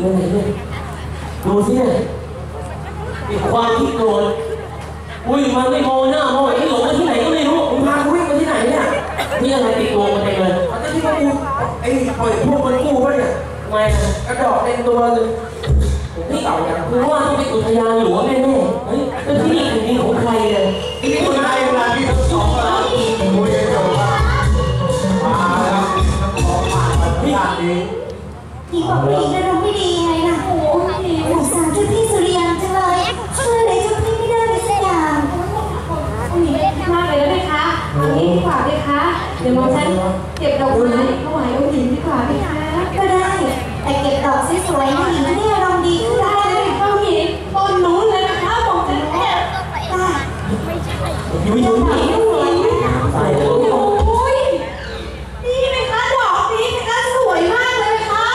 เรื่องอะไรเนี่ยดูสิเนี่ยไอ้ความที่โกรธอุ้ยมันไม่มองหน้ามองไอ้หลงมาที่ไหนก็ไม่รู้มึงพากูวิ่งไปที่ไหนเนี่ยนี่อะไรติดตัวมันเต็มเลยมันจะคิดว่ากูไอ้ปล่อยพวกมันกู้ปะเนี่ยทำไมอะกระดอกเต็มตัวเลยผมนี่เก่าอย่างคือว่าต้องเป็นอุทยานหลวงแน่ๆเฮ้ยแล้วที่นี่เป็นดินของใคร ถวายองค์หญิงดีกว่าไหมคะก็ได้ แต่เก็บดอกสวยๆให้หญิงได้อารมณ์ดีขึ้นได้ได้องค์หญิงบนนู้นเลยนะคะบอกฉันแอบได้อยู่ยู่หญินี่งองค์หญิงตายแล้วโอ้ยนี่ไหมคะดอกนี้ไหมคะสวยมากเลยค่ะ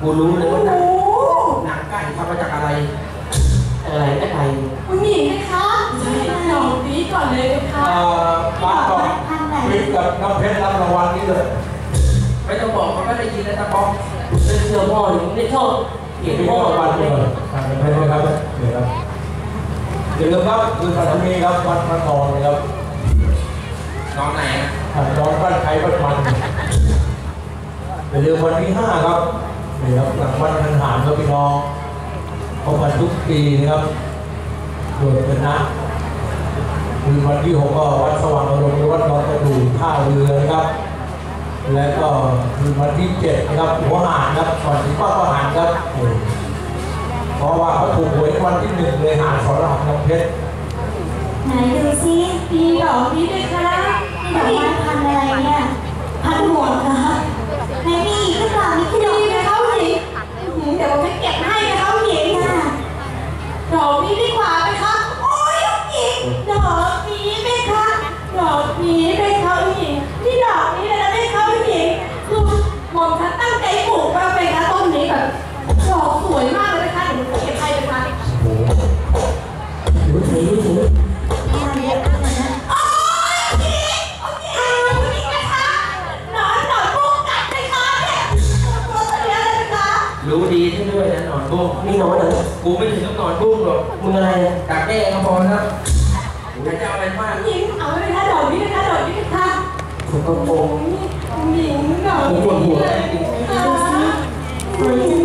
กูรู้เลยว่า นี้ก่อนเลยไหมคะเอ่อบ้านก็วิทย์กับน้ำเพชรรับรางวัลนี้เลยไม่ต้องบอกมันก็ได้ยินแล้วตะบองเป็นเสื้อพ่อหรือไม่ชอบเขียนมีพ่อรางวัลเลเลยยทางน้ำเพชรนะครับเดี๋ยวครับอย่าลืมครับคือสถานีครับวัดพระทองนะครับน้องไหนอะทางน้องบ้านไทยบ้านมันอย่าลืมวันที่ห้าครับเดี๋ยวหลังวันทันหารครับพี่น้องพบกันทุกปีนะครับโดยเป็นนะ คือวันที่หกก็วัดสว่างอารมณ์วัดนอนกระดูกท่าเรือนะครับ และก็คือวันที่เจ็ดนะครับหัวหานครับก่อนถึงป้าก็หานครับเพราะว่าเขาถูกหวยวันที่หนึ่งเลยหานสอนรหัสน้ำเพชรไหนดูซิมีดอกนี้ไหมคะดอกไม้พันอะไรเนี่ยพันหมวกเหรอไหนมี รู้ดีใช่ด้วยนะหนอนบุ้งมีหนอนเหรอกูไม่ถึงกับหนอนบุ้งหรอกมึงอะไรเนี่ยดักแด้ก็พอแล้วไม่จะเอาอะไรมากหญิงเอาไว้นะคะดอกนี้นะคะดอกนี้นะคะผมก็โกงหญิงดอกผมปวดหัวสวยจังเลย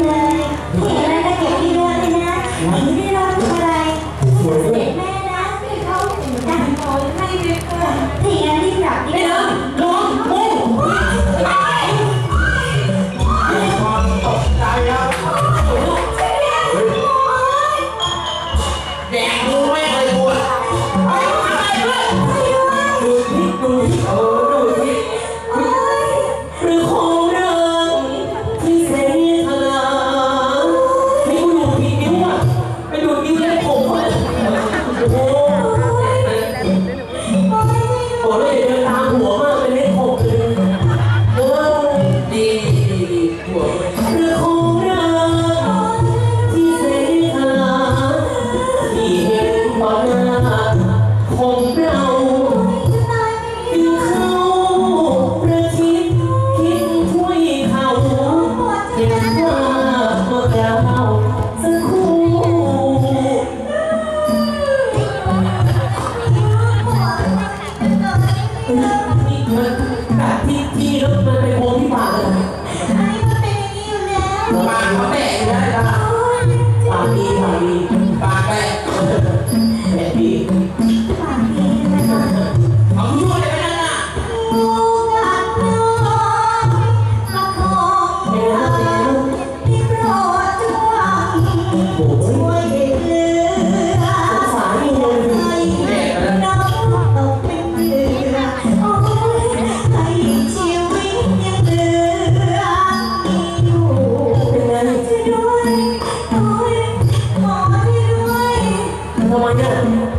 我们。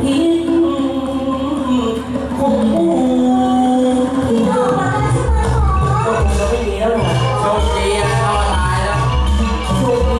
biết